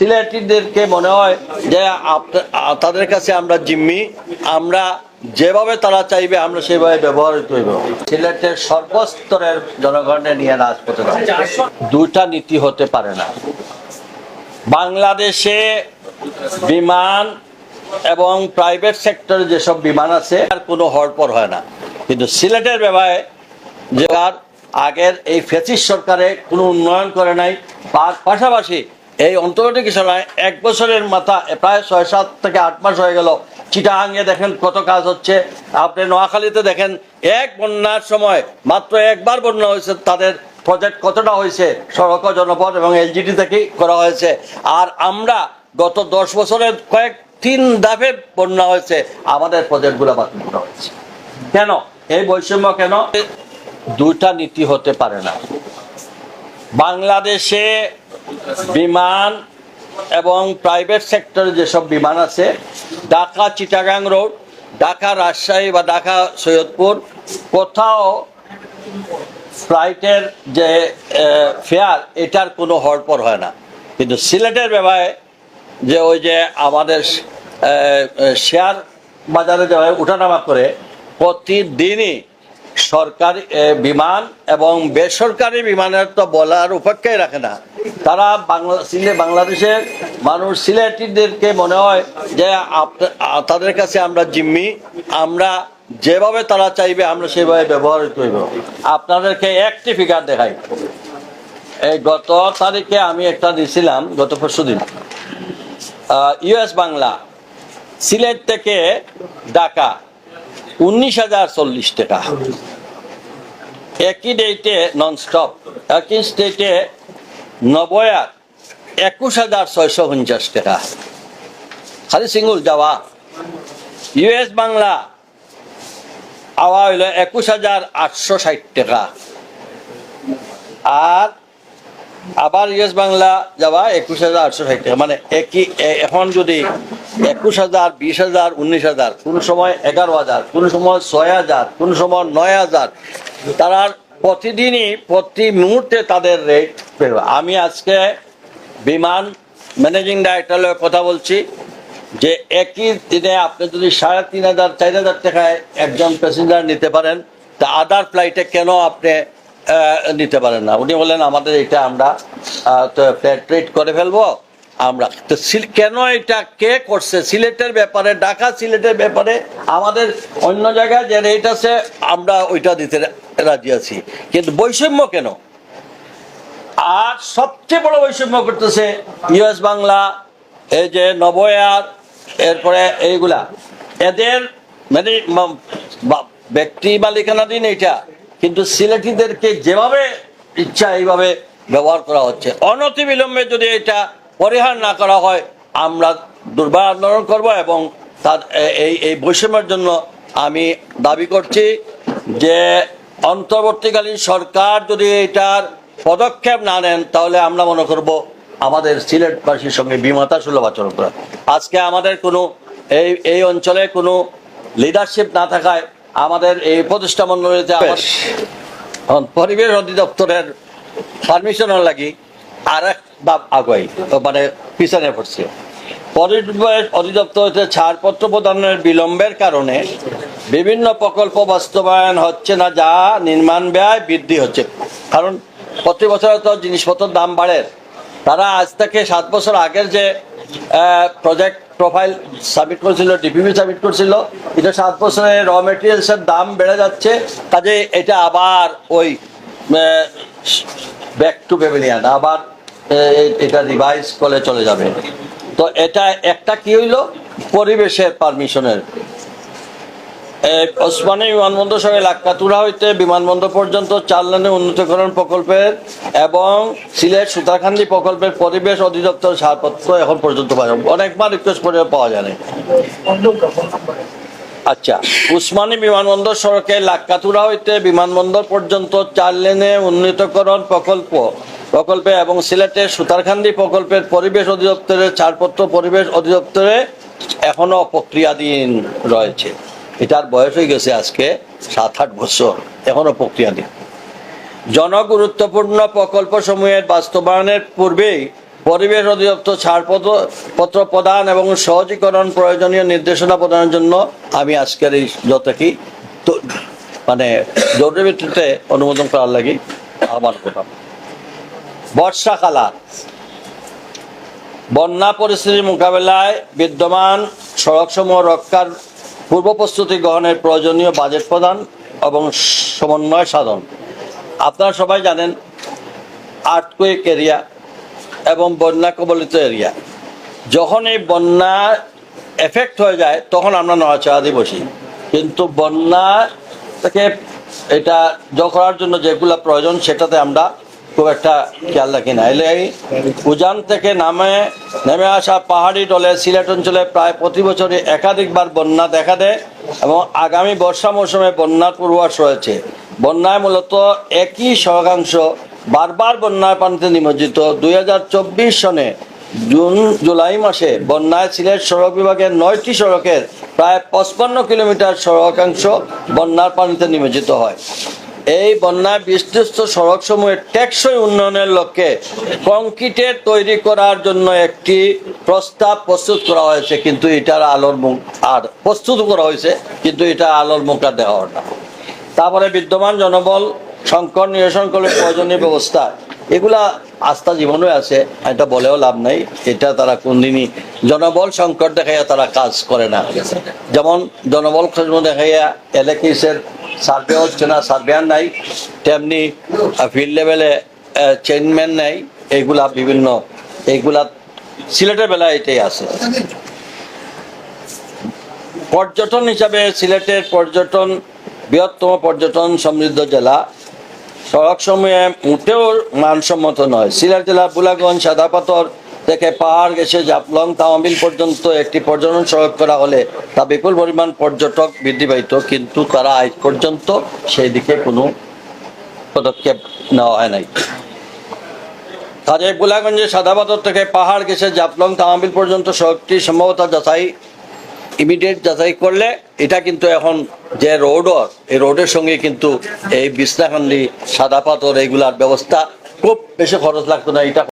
সিলেটিদেরকে মনে হয় যে তাদের কাছে আমরা জিম্মি, আমরা যেভাবে তারা চাইবে, আমরা সেভাবে ব্যবহার করব। সিলেটের সর্বস্তরের জনগণের নিয়ে রাজপথে। দুইটা নীতি হতে পারে না। বাংলাদেশে বিমান এবং প্রাইভেট সেক্টরে যেসব বিমান আছে, আর কোনো হরপর হয় না। কিন্তু সিলেটের ব্যাপারে যে আগের এই ফেসিস সরকারে কোনো উন্নয়ন করে নাই পাশাপাশি এই অন্তর্বর্তী সময় এক বছরের মাথা প্রায় ছয় সাত থেকে আট মাস হয়ে গেল। চিটাহাঙ্গে দেখেন কত কাজ হচ্ছে। আপনি নোয়াখালীতে দেখেন, এক বন্যার সময়, মাত্র একবার বন্যা হয়েছে। তাদের প্রজেক্ট কতটা হয়েছে? সড়ক ও জনপদ এবং এলজিডি থেকেই করা হয়েছে? আর আমরা গত দশ বছরের কয়েক তিন দাফে বন্যা হয়েছে। আমাদের প্রজেক্টগুলো বাতিল করা হয়েছে। কেন? এই বৈষম্য কেন? দুইটা নীতি হতে পারে না। বাংলাদেশে বিমান এবং প্রাইভেট সেক্টরে যেসব বিমান আছে, ঢাকা চিটাগাং রোড ঢাকা রাজশাহী বা ঢাকা সৈয়দপুর, কোথাও ফ্লাইটের যে ফেয়ার এটার কোনো হরপর হয় না। কিন্তু সিলেটের ব্যাপারে যে ওই যে আমাদের শেয়ার বাজারে যে উঠানামা করে, প্রতিদিনই সরকারি বিমান এবং বেসরকারি বিমানের তো বলার উপেক্ষাই রাখে না। তারা বাংলা, সিলে, বাংলাদেশের মানুষ, সিলেটিদেরকে মনে হয় যে তাদের কাছে আমরা জিম্মি, আমরা যেভাবে তারা চাইবে, আমরা সেভাবে ব্যবহার করব আপনাদেরকে একটি ফিগার দেখাই। এই গত তারিখে আমি একটা দিয়েছিলাম গত পরশু দিন। ইউএস বাংলা, সিলেট থেকে ঢাকা। উনিশ হাজার চল্লিশ টাকা। একই ডেটে নন স্টপ একই স্টেটে নবয়ার একুশ হাজার ছয়শো পঞ্চাশ টাকা। খালি সিঙ্গুল যাওয়া। ইউএস বাংলা, আওয়া হইল একুশ হাজার আটশো ষাট টাকা। আর আবার ইয়েস বাংলা যাওয়া একুশ হাজার আটশো ষাট টাকা। মানে একই এখন যদি একুশ হাজার, বিশ হাজার, উনিশ হাজার, কোন সময় এগারো হাজার, কোন সময় ছয় হাজার, কোন সময় নয় হাজার, তারা প্রতিদিনই, প্রতি মুহূর্তে তাদের রেট আমি আজকে বিমান ম্যানেজিং ডাইরেক্টরের কথা বলছি যে একই দিনে আপনি যদি সাড়ে তিন হাজার, চার হাজার টাকায় একজন প্যাসেঞ্জার নিতে পারেন, তা আদার ফ্লাইটে কেন আপনি নিতে পারেন না। উনি বলেন আমাদের এটা আমরা তো ট্রেড করে ফেলব, আমরা। তো কেন এটা কে করছে? সিলেটের ব্যাপারে, ঢাকা সিলেটের ব্যাপারে আমাদের অন্য জায়গায় যে রেট আছে, আমরা ওইটা দিতে রাজি আছি। কিন্তু বৈষম্য কেন? আর সবচেয়ে বড় বৈষম্য করতেছে ইউএস বাংলা, এই যে নবয়ার, এরপরে এইগুলা। এদের মানে ব্যক্তি মালিকানাধীন এইটা। কিন্তু সিলেটিদেরকে যেভাবে ইচ্ছা এইভাবে ব্যবহার করা হচ্ছে অনতি বিলম্বে যদি এটা পরিহার না করা হয়, আমরা দুর্বার আন্দোলন করব এবং তার এই এই বৈষম্যের জন্য আমি দাবি করছি যে অন্তর্বর্তীকালীন সরকার যদি এটার পদক্ষেপ না নেন, তাহলে আমরা মনে করব আমাদের সিলেটবাসীর সঙ্গে বিমাতা সুলভ আচরণ করা। আজকে আমাদের কোনো এই এই অঞ্চলে কোনো লিডারশিপ না থাকায় আমাদের এই প্রতিষ্ঠা মন্ডলীতে পরিবেশ অধিদপ্তরের পারমিশন লাগি আর এক ধাপ আগুয়াই মানে পিছনে পড়ছে। পরিবেশ অধিদপ্তর হতে ছাড়পত্র প্রদানের বিলম্বের কারণে বিভিন্ন প্রকল্প বাস্তবায়ন হচ্ছে না যা নির্মাণ ব্যয় বৃদ্ধি হচ্ছে। কারণ প্রতি বছর তো জিনিসপত্রের দাম বাড়ে। তারা আজ থেকে সাত বছর আগের যে প্রজেক্ট প্রোফাইল সাবমিট করেছিল ডিপিপি সাবমিট করেছিল, এটা সাত বছরে র মেটেরিয়ালসের দাম বেড়ে যাচ্ছে। কাজে এটা আবার ওই ব্যাক টু পেভিলিয়ান আবার এটা রিভাইজ করে চলে যাবে। তো এটা একটা কি হইল? পরিবেশের পারমিশনের ওসমানী বিমানবন্দর সঙ্গে লাক্কাতুরা হইতে বিমানবন্দর পর্যন্ত চার লেনের উন্নতিকরণ প্রকল্পের এবং সিলেট সুতারকান্দি প্রকল্পের পরিবেশ অধিদপ্তর ছাড়পত্র এখন পর্যন্ত পাওয়া অনেকবার রিকোয়েস্ট করে পাওয়া যায় আচ্ছা উসমানী বিমানবন্দর সড়কে লাক্কাতুরা হইতে বিমানবন্দর পর্যন্ত চার লেনে উন্নীতকরণ প্রকল্প, প্রকল্পে এবং সিলেটের সুতারখান্দি প্রকল্পের পরিবেশ অধিদপ্তরের ছাড়পত্র পরিবেশ অধিদপ্তরে এখনও প্রক্রিয়াধীন রয়েছে। এটার বয়স হয়ে গেছে আজকে সাত, আট বছর। এখনও প্রক্রিয়া প্রক্রিয়াধীন জনগুরুত্বপূর্ণ প্রকল্প সমূহের বাস্তবায়নের পূর্বেই পরিবেশ অধিদপ্তর ছাড়পত্র পত্র প্রদান এবং সহজীকরণ প্রয়োজনীয় নির্দেশনা প্রদানের জন্য আমি আজকের এই যতকি মানে জরুরি ভিত্তিতে অনুমোদন করার লাগি আহ্বান করলাম। বর্ষাকালা বন্যা পরিস্থিতির মোকাবেলায় বিদ্যমান সড়কসমূহ রক্ষার পূর্ব প্রস্তুতি গ্রহণের প্রয়োজনীয় বাজেট প্রদান এবং সমন্বয় সাধন। আপনারা সবাই জানেন আর্থকুইক এরিয়া এবং বন্যা কবলিত এরিয়া যখন এই বন্যা এফেক্ট হয়ে যায়, তখন আমরা নড়াচড়া দিয়ে বসি। কিন্তু বন্যা থেকে এটা জ করার জন্য যেগুলো প্রয়োজন, সেটাতে আমরা খুব একটা খেয়াল রাখি না। এলে উজান থেকে নামে, নেমে আসা পাহাড়ি ডলে সিলেট অঞ্চলে প্রায় প্রতি বছরই একাধিকবার বন্যা দেখা দেয় এবং আগামী বর্ষা মৌসুমে বন্যার পূর্বাস রয়েছে। বন্যায় মূলত একই শতাংশ বারবার বন্যার পানিতে নিমজ্জিত। দুই হাজার চব্বিশ সনে জুন, জুলাই মাসে বন্যায় সিলেট সড়ক বিভাগের নয়টি সড়কের প্রায় পঁচপান্ন কিলোমিটার সড়কাংশ বন্যার পানিতে নিমজ্জিত হয়। এই বন্যা বিস্তৃত সড়কসমূহের টেকসই উন্নয়নের লক্ষ্যে কংক্রিটের তৈরি করার জন্য একটি প্রস্তাব প্রস্তুত করা হয়েছে, কিন্তু এটার আলোর মুখ আর প্রস্তুত করা হয়েছে, কিন্তু এটা আলোর মুখটা দেওয়া না তারপরে বিদ্যমান জনবল সংকট নিরসন করলে প্রয়োজনীয় ব্যবস্থা এগুলা আস্থা জীবনে আছে, এটা বলেও লাভ নাই। এটা তারা কোনদিনই জনবল সংকট দেখাইয়া তারা কাজ করে না। যেমন জনবল খোঁজ দেখাইয়া এলাকিসের সার্ভে হচ্ছে না সার্ভেয়ার নাই, তেমনি ফিল্ড লেভেলে চেইনম্যান নাই, এইগুলা বিভিন্ন, এইগুলা সিলেটের বেলায় এটাই আছে। পর্যটন হিসাবে সিলেটের পর্যটন, বৃহত্তম পর্যটন সমৃদ্ধ জেলা। সড়কসমূহে মোটেও মানসম্মত নয়। সিলেট জেলার বুলাগঞ্জ সাদাপাথর থেকে পাহাড় গেছে জাপলং তামাবিল পর্যন্ত একটি পর্যটন সড়ক করা হলে তা বিপুল পরিমাণ পর্যটক বৃদ্ধি পাইত কিন্তু তারা আজ পর্যন্ত সেই দিকে কোনো পদক্ষেপ নেওয়া হয় নাই। কাজে গোলাগঞ্জের সাদাপাথর থেকে পাহাড় গেছে জাপলং তামাবিল পর্যন্ত সড়কটি সম্ভবত যাচাই ইমিডিয়েট যাচাই করলে এটা কিন্তু এখন যে রোডর এই রোডের সঙ্গে কিন্তু এই বিছনাকান্দি সাদা পাথর, এইগুলার ব্যবস্থা খুব বেশি খরচ লাগতো না, এটা